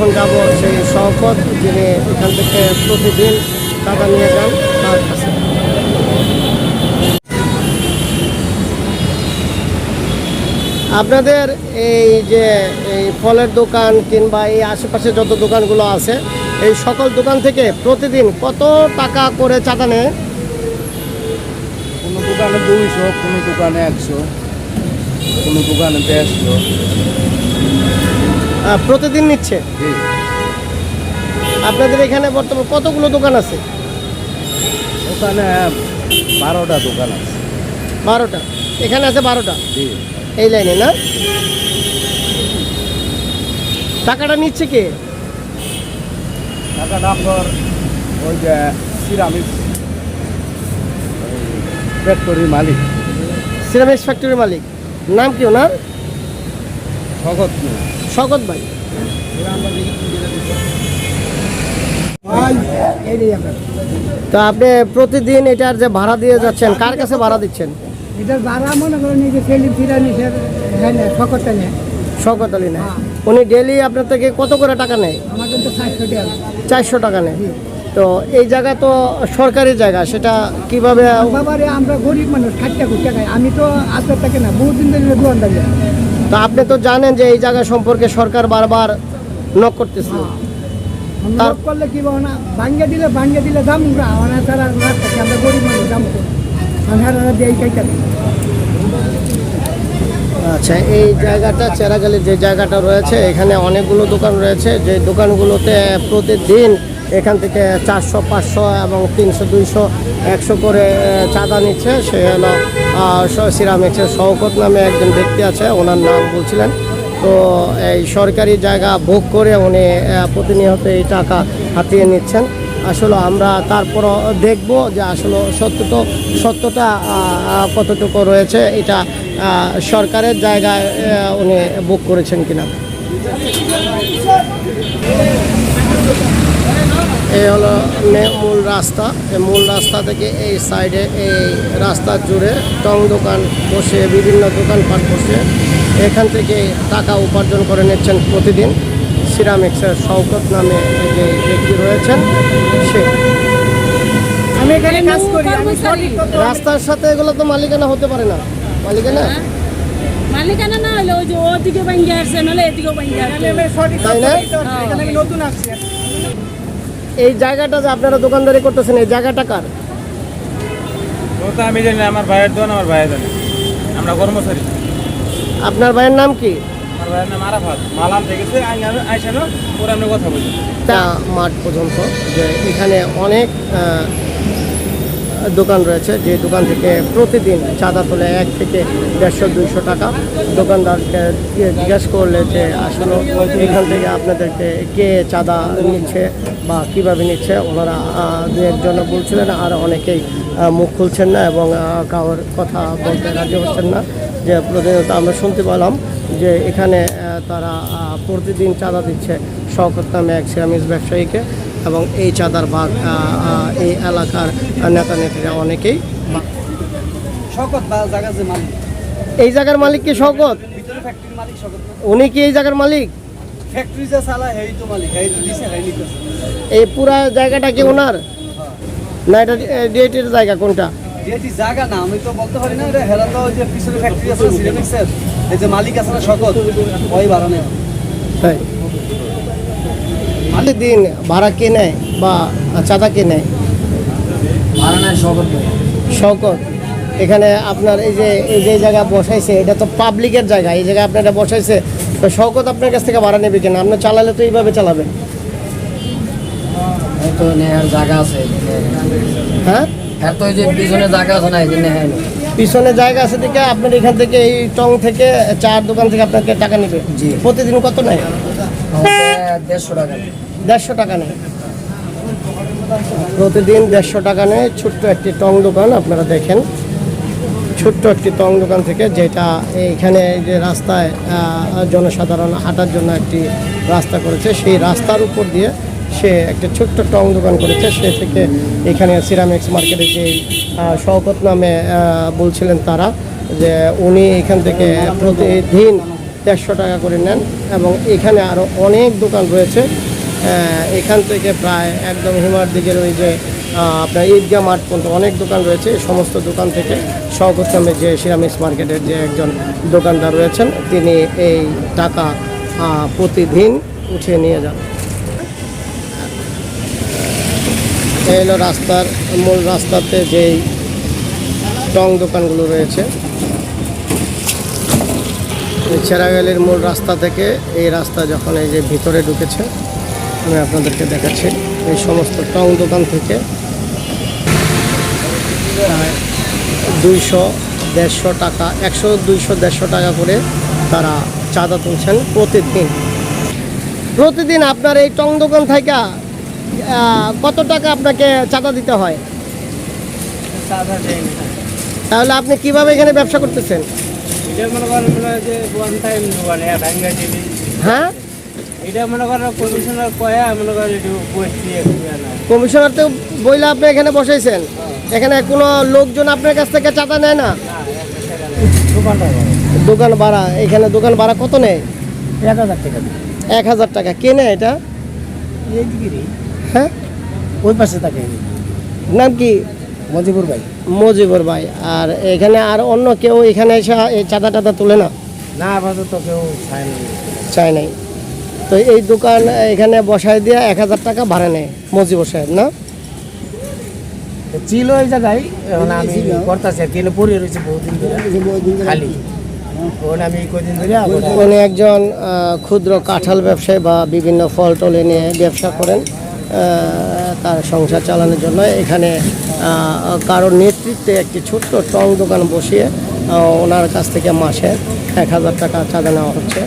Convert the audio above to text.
এখন যাব সেই শওকত, যিনি এখান থেকে প্রতিদিন টাকা নিয়ে যান তার কাছে। আপনাদের এই যে এই ফলের দোকান কিংবা এই আশেপাশে যত দোকানগুলো আছে, এই সকল দোকান থেকে প্রতিদিন কত টাকা করে চাঁদা নেয়? কোনো দোকানে দুইশো, কোনো দোকানে একশো, কোনো দোকানে দেড়শো। প্রতিদিন নিচ্ছে। আপনাদের এখানে বর্তমানে কতগুলো দোকান আছে? ওখানে বারোটা দোকান আছে। বারোটা। এখানে আছে বারোটা? এই লাইনে না? টাকাটা নিচ্ছে কে? টাকাটা আপনার ওই যে সিরামিক ফ্যাক্টরির মালিক। সিরামিক্স ফ্যাক্টরির মালিক। নাম কি ওনার? ভগত শকত ভাই। তো আপনি প্রতিদিন এটার যে ভাড়া দিয়ে যাচ্ছেন কার কাছে ভাড়া দিচ্ছেন? এটার ভাড়া মনে করেন এই যে সেলিম ফিরানিসের শকরটা নেয় শকত আলী। না? উনি ডেলি আপনার থেকে কত করে টাকা নেয়? আমার কিন্তু চারশো টাকা। নেয়। তো এই জায়গা তো সরকারি জায়গা সেটা কীভাবে আমরা গরিব মানুষ খুঁজতে খাই। আমি তো আজকের থেকে না বহুত দিন ধরে তো আপনি তো জানেন যে এই জায়গা সম্পর্কে সরকার বারবার নক করতেছে। তার- করলে কি বলো না? ভাঙ্গে দিলে ভাঙ্গে দিলে দাম আমরা আমরা তারা আমরা গরিব মানুষ দাম করি আমরা দিয়ে খাইতে আচ্ছা এই জায়গাটা চেরাগালির যে জায়গাটা রয়েছে এখানে অনেকগুলো দোকান রয়েছে। যে দোকানগুলোতে প্রতিদিন এখান থেকে চারশো পাঁচশো এবং তিনশো দুইশো একশো করে চাঁদা নিচ্ছে। সে হলো সিরামিক্সের শওকত নামে একজন ব্যক্তি আছে, ওনার নাম বলছিলেন। তো এই সরকারি জায়গা ভোগ করে উনি প্রতিনিয়ত এই টাকা হাতিয়ে নিচ্ছেন। আসলে আমরা তারপরও দেখব যে আসলে সত্য তো সত্যটা কতটুকু রয়েছে, এটা সরকারের জায়গায় উনি বুক করেছেন কিনা। এই হলো মে- মূল রাস্তা। এই মূল রাস্তা থেকে এই সাইডে এই রাস্তা জুড়ে টং দোকান বসে বিভিন্ন দোকানপাট বসে। এখান থেকে টাকা উপার্জন করে নিচ্ছেন প্রতিদিন। সিরামিক্সের শওকত নামে যে ব্যক্তি রয়েছেন সে। আমি এখানে কাজ করি রাস্তার সাথে এগুলো তো মালিকানা হতে পারে না। মালিকানা? মালিকানা না হলে ওই যে ওদিকে আসছে নাহলে আসছে। তাই না? আমি নতুন আসছি। এই জায়গাটা যে আপনারা দোকানদারি করতেছেন এই জায়গাটা কার? আমি জানি আমার ভাইয়ের দোকান আমার ভাইয়ের জানে আমরা কর্মচারী। আপনার ভাইয়ের নাম কি? আমার ভাইয়ের নাম আরাফাত। মালাম থেকে আইসানো পরে আমরা কথা বলি। তা মাঠ পর্যন্ত যে এখানে অনেক দোকান রয়েছে, যে দোকান থেকে প্রতিদিন চাঁদা তোলে এক থেকে দেড়শো, দুইশো টাকা। দোকানদারকে জিজ্ঞেস করলে যে, আসলে এখান থেকে আপনাদেরকে কে চাঁদা নিচ্ছে বা কীভাবে নিচ্ছে? ওনারা দু একজন বলছিলেন, আর অনেকেই মুখ খুলছেন না এবং কারোর কথা বলতে রাজি হচ্ছেন না। যে, প্রতিনিয়ত আমরা শুনতে পেলাম যে, এখানে তারা প্রতিদিন চাঁদা দিচ্ছে শওকত নামে এক সিরামিক্স ব্যবসায়ীকে। এবং এই চাঁদার ভাগ আহ, এই এলাকার নেতা নেত্রীরা অনেকেই শকত বা জায়গা যে মালিক। এই জায়গার মালিক কি শকত? উনি কি এই জায়গার মালিক? এই পুরা জায়গাটা কি ওনার? না এটা ডিএটির জায়গা কোনটা? জায়গা না আমি তো বলতে পারি না এটা তো যে পিছনে ফ্যাক্টরি আছে সিরামিক্সের এই যে মালিক আছে না শকত ওই বাড়ানে। তাই। দিন ভাড়া কে নেয় বা চাঁদা কে নেয়? বাড়ানে শকত শওকত এখানে আপনার এই যে এই যে জায়গা বসাইছে এটা তো পাবলিকের জায়গা এই জায়গায় আপনার এটা বসাইছে তো শওকত আপনার কাছ থেকে ভাড়া নেবে কিনা? আপনি চালালে তো এইভাবে চালাবেন। তো নেহার জায়গা আছে হ্যাঁ? হ্যাঁ তো এই যে পিছনে জায়গা আছে না এই যে নেহাই পিছনে জায়গা আছে আপনার এখান থেকে এই টং থেকে চার দোকান থেকে আপনাকে টাকা নেবে। জি। প্রতিদিন কত নেয়? দেড়শো টাকা দেড়শো টাকা নেয় প্রতিদিন দেড়শো টাকা নেয় ছোট্ট একটি টং দোকান, আপনারা দেখেন। ছোট্ট একটি টং দোকান থেকে যেটা এইখানে যে রাস্তায় জনসাধারণ হাঁটার জন্য একটি রাস্তা করেছে, সেই রাস্তার উপর দিয়ে সে একটা ছোট্ট টং দোকান করেছে। সে থেকে এখানে সিরামিক্স মার্কেটে যে শওকত নামে বলছিলেন তারা যে উনি এখান থেকে প্রতিদিন দেড়শো টাকা করে নেন এবং এখানে আরও অনেক দোকান রয়েছে। এখান থেকে প্রায় একদম হিমার দিকের ওই যে আপনার ঈদগাহ মাঠ পর্যন্ত অনেক দোকান রয়েছে। এই সমস্ত দোকান থেকে শওকতামের যে সিরামিক্স মার্কেটের যে একজন দোকানদার রয়েছেন, তিনি এই টাকা প্রতিদিন উঠিয়ে নিয়ে যান। এই হলো রাস্তার মূল রাস্তাতে যেই টং দোকানগুলো রয়েছে। চেরাগালের মূল রাস্তা থেকে এই রাস্তা যখন এই যে ভিতরে ঢুকেছে আমি আপনাদেরকে দেখাচ্ছি। এই সমস্ত টং দোকান থেকে দুইশো দেড়শো টাকা একশো দুইশো দেড়শো টাকা করে তারা চাঁদা তুলছেন প্রতিদিন। প্রতিদিন আপনার এই টং দোকান থেকে কত টাকা আপনাকে চাঁদা দিতে হয়? তাহলে আপনি কীভাবে এখানে ব্যবসা করতেছেন? এটা মনে করেন মনে হয় যে ওয়ান টাইম দোকানে ভাঙ্গা দিবি হ্যাঁ? এটা মনে করেন কমিশনার কয়া মনে করেন একটু বসছি কমিশনার তো বইলে আপনি এখানে বসাইছেন। এখানে কোনো লোকজন আপনার কাছ থেকে চাঁদা নেয় না? দোকান ভাড়া এখানে দোকান ভাড়া কত নেয়? এক হাজার টাকা এক হাজার টাকা। কে নেয় এটা? হ্যাঁ? ওই পাশে থাকে নাম কি? মজিবুর ভাই? মজিবর ভাই। আর এখানে আর অন্য কেউ এখানে এসে এই চাঁদা টাদা তোলে না? না আপাতত কেউ চায় নাই। তো এই দোকান এখানে বসায় দিয়ে এক হাজার টাকা ভাড়া নেয় মজিবুর সাহেব না? ছিল ওই জায়গায় এখন আমি করতেছি আর কিলো পড়ে রয়েছে বহুদিন ধরে খালি। উনি একজন ক্ষুদ্র কাঁঠাল ব্যবসায়ী বা বিভিন্ন ফল টল নিয়ে ব্যবসা করেন তার সংসার চালানোর জন্য। এখানে কারোর নেতৃত্বে একটি ছোট্ট টং দোকান বসিয়ে ওনার কাছ থেকে মাসে এক হাজার টাকা চাঁদা নেওয়া হচ্ছে।